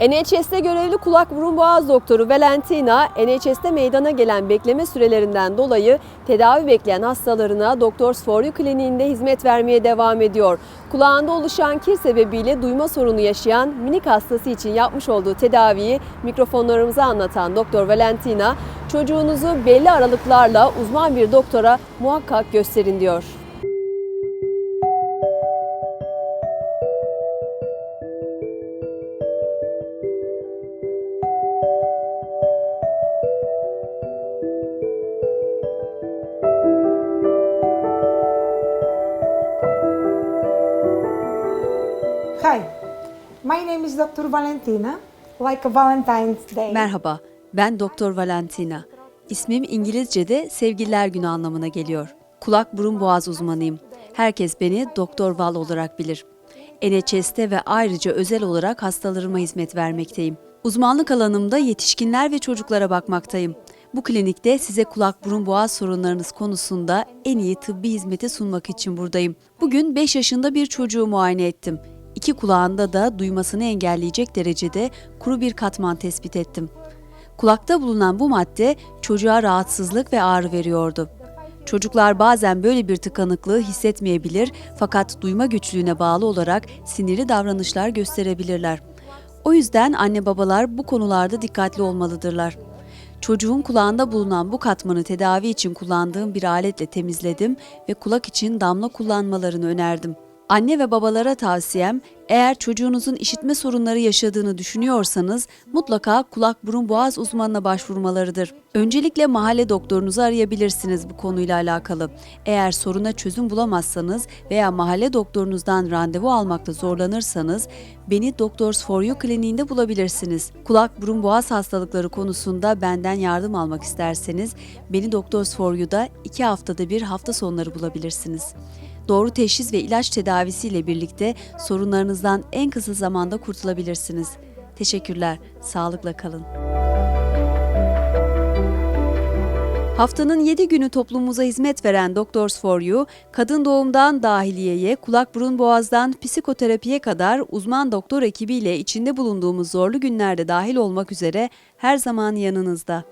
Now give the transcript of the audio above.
NHS'te görevli kulak burun boğaz doktoru Valentina, NHS'te meydana gelen bekleme sürelerinden dolayı tedavi bekleyen hastalarına Doctors for You kliniğinde hizmet vermeye devam ediyor. Kulağında oluşan kir sebebiyle duyma sorunu yaşayan minik hastası için yapmış olduğu tedaviyi mikrofonlarımıza anlatan Doktor Valentina, çocuğunuzu belli aralıklarla uzman bir doktora muhakkak gösterin diyor. Hi, my name is Dr. Valentina, like a Valentine's Day. Merhaba, ben Doktor Valentina. İsmim İngilizce'de Sevgililer Günü anlamına geliyor. Kulak burun boğaz uzmanıyım. Herkes beni Doktor Val olarak bilir. NHS'te ve ayrıca özel olarak hastalarıma hizmet vermekteyim. Uzmanlık alanımda yetişkinler ve çocuklara bakmaktayım. Bu klinikte size kulak burun boğaz sorunlarınız konusunda en iyi tıbbi hizmeti sunmak için buradayım. Bugün 5 yaşında bir çocuğu muayene ettim. İki kulağında da duymasını engelleyecek derecede kuru bir katman tespit ettim. Kulakta bulunan bu madde çocuğa rahatsızlık ve ağrı veriyordu. Çocuklar bazen böyle bir tıkanıklığı hissetmeyebilir fakat duyma güçlüğüne bağlı olarak sinirli davranışlar gösterebilirler. O yüzden anne babalar bu konularda dikkatli olmalıdırlar. Çocuğun kulağında bulunan bu katmanı tedavi için kullandığım bir aletle temizledim ve kulak için damla kullanmalarını önerdim. Anne ve babalara tavsiyem eğer çocuğunuzun işitme sorunları yaşadığını düşünüyorsanız mutlaka kulak burun boğaz uzmanına başvurmalarıdır. Öncelikle mahalle doktorunuzu arayabilirsiniz bu konuyla alakalı. Eğer soruna çözüm bulamazsanız veya mahalle doktorunuzdan randevu almakta zorlanırsanız beni Doctors for You kliniğinde bulabilirsiniz. Kulak burun boğaz hastalıkları konusunda benden yardım almak isterseniz beni Doctors for You'da iki haftada bir hafta sonları bulabilirsiniz. Doğru teşhis ve ilaç tedavisiyle birlikte sorunlarınızdan en kısa zamanda kurtulabilirsiniz. Teşekkürler. Sağlıkla kalın. Haftanın 7 günü toplumumuza hizmet veren Doctors for You, kadın doğumdan dahiliyeye, kulak burun boğazdan psikoterapiye kadar uzman doktor ekibiyle içinde bulunduğumuz zorlu günlerde dahil olmak üzere her zaman yanınızda.